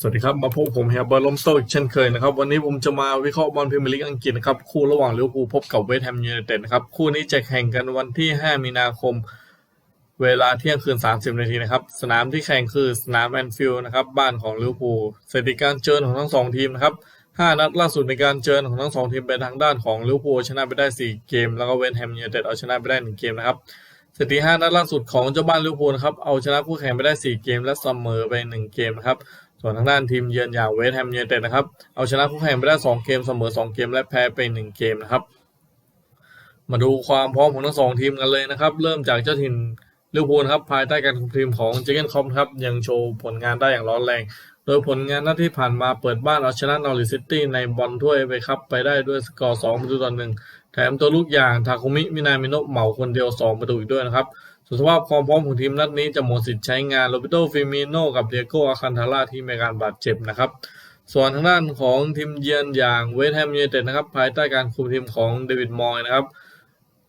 สวัสดีครับ มาพบผมเฮียเบอร์ลมโตอีกเช่นเคยนะครับ วันนี้ผมจะมาวิเคราะห์บอลพรีเมียร์ลีกอังกฤษนะครับ คู่ระหว่างลิเวอร์พูลพบกับเวสต์แฮมยูไนเต็ดนะครับ คู่นี้จะแข่งกันวันที่ 5 มีนาคม เวลาเที่ยงคืน 30 นาทีนะครับ สนามที่แข่งคือสนามแอนฟิลด์นะครับ บ้านของลิเวอร์พูลสถิติการเจอของทั้งสองทีมนะครับ 5 นัดล่าสุดในการเจอของทั้งสองทีมเป็นทางด้านของลิเวอร์พูลชนะไปได้ 4 เกม แล้วก็เวสต์แฮมยูไนเต็ดเอาชนะไปได้ 1 เกมนะครับสถิติ5นัดล่าสุดของเจ้าบ้านลิเวอร์พูลครับ เอาชนะคู่แข่งไปได้ 4 เกมและเสมอไป 1 เกมนะครับ ส่วนทางด้านทีมเยือนอย่างเวสต์แฮมยูไนเต็ดนะครับ เอาชนะคู่แข่งไปได้2เกมเสมอ 2 เกมและแพ้ไป 1 เกมนะครับ มาดูความพร้อมของทั้งสองทีมกันเลยนะครับ เริ่มจากเจ้าถิ่นลิเวอร์พูลครับภายใต้การคุมทีมของเจเกนคอมครับยังโชว์ผลงานได้อย่างร้อนแรง โดยผลงานนัดที่ผ่านมาเปิดบ้านเอาชนะนอริซิตี้ในบอลถ้วยไปครับไปได้ด้วยสกอร์2ประตูต่อหนึ่งแถมตัวลูกอย่างทาคุมิมินามิโนะเหมาคนเดียว 2 ประตูอีกด้วยนะครับ ส่วนสภาพความพร้อมของทีมนัดนี้จะหมดสิทธิ์ใช้งานโรเบโตฟิมิโนกับเดียโกอาคันทาร่าที่มีอาการบาดเจ็บนะครับ ส่วนทางด้านของทีมเยือนอย่างเวสต์แฮมยูไนเต็ดนะครับ ภายใต้การคุมทีมของเดวิดมอยนะครับ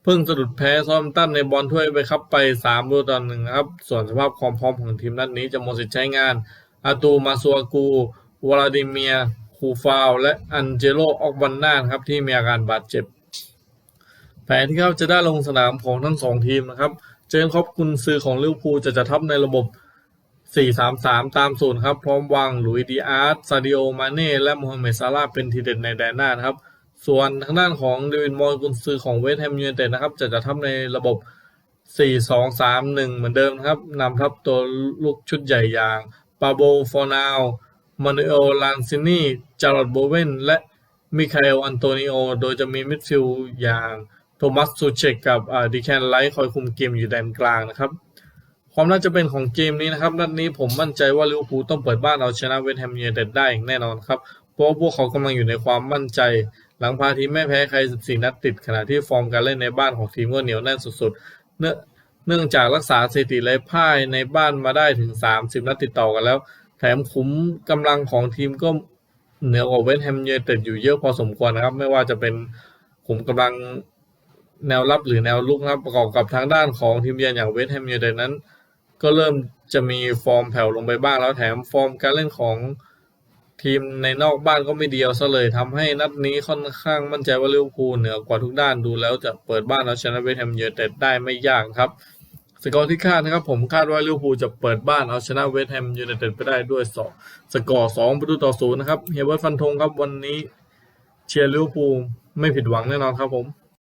เพิ่งสะดุดแพ้ซอมตันในบอลถ้วยไปครับไป3ประตูต่อหนึ่งครับ ส่วนสภาพความพร้อมของทีมนัดนี้จะหมดสิทธิ์ใช้งานอาตูมาซัวกูวลาดิเมียคูฟาว และอันเจโลออกบันนานครับที่มีอาการบาดเจ็บ แผนที่เขาจะได้ลงสนามของทั้งสองทีมนะครับ เจนครอบกุนซือของลิเวอร์พูลจะจัดทัพในระบบ 4-3-3 ตามสูตรครับ พร้อมวางหลุยส์ดีอาร์ตซาดิโอ มาเน่ และโมฮัมเหม็ดซาลาเป็นทีเด็ดในแดนหน้านะครับ ส่วนทางด้านของเดวิดมอยกุนซือของเวสต์แฮมยูไนเต็ดนะครับ จะจัดทัพในระบบ 4-2-3-1 เหมือนเดิมครับนำทัพตัวลูกชุดใหญ่อย่างปาโบฟอร์นาวมานูเอลลานซินีจารอดโบเวนและมิคาเอลอันโตนิโอ โดยจะมีมิดฟิลด์อย่าง โทมัสซูเชกกับดิแคนไลท์คอยคุมเกมอยู่แดนกลางนะครับ ความน่าจะเป็นของเกมนี้นะครับนัดนี้ผมมั่นใจว่าลิเวอร์พูลต้องเปิดบ้านเอาชนะเวสต์แฮมยูไนเต็ดได้อย่างแน่นอนครับ เพราะว่าพวกเขากำลังอยู่ในความมั่นใจ หลังพาทีมไม่แพ้ใคร 14 นัดติด ขณะที่ฟอร์มการเล่นในบ้านของทีมก็เหนียวแน่นสุดๆ เนื่องเนื่องจากรักษาสถิติไร้พ่ายในบ้านมาได้ถึง 30 นัดติดต่อกันแล้ว แถมขุมกำลังของทีมก็เหนือกว่าเวสต์แฮมยูไนเต็ดอยู่เยอะพอสมควรนะครับ ไม่ว่าจะเป็นขุมกำลัง แนวรับหรือแนวลุกนะครับประกอบกับทางด้านของทีมเยือนอย่างเวสต์แฮมยูไนเต็ดนั้น ก็เริ่มจะมีฟอร์มแผ่วลงไปบ้างแล้วแถมฟอร์มการเล่นของทีมในนอกบ้านก็ไม่เดียวซะเลยทำให้นัดนี้ค่อนข้างมั่นใจว่าลิเวอร์พูลเหนือกว่าทุกด้านดูแล้วจะเปิดบ้านเอาชนะเวสต์แฮมยูไนเต็ดได้ไม่ยากครับสกอร์ที่คาดนะครับผมคาดว่าลิเวอร์พูลจะเปิดบ้านเอาชนะเวสต์แฮมยูไนเต็ดไปได้ด้วยสองสกอร์สองประตูต่อศูนย์นะครับเฮเบิร์ตฟันธงครับวันนี้เชียร์ลิเวอร์พูลไม่ผิดหวังแน่นอนครับผม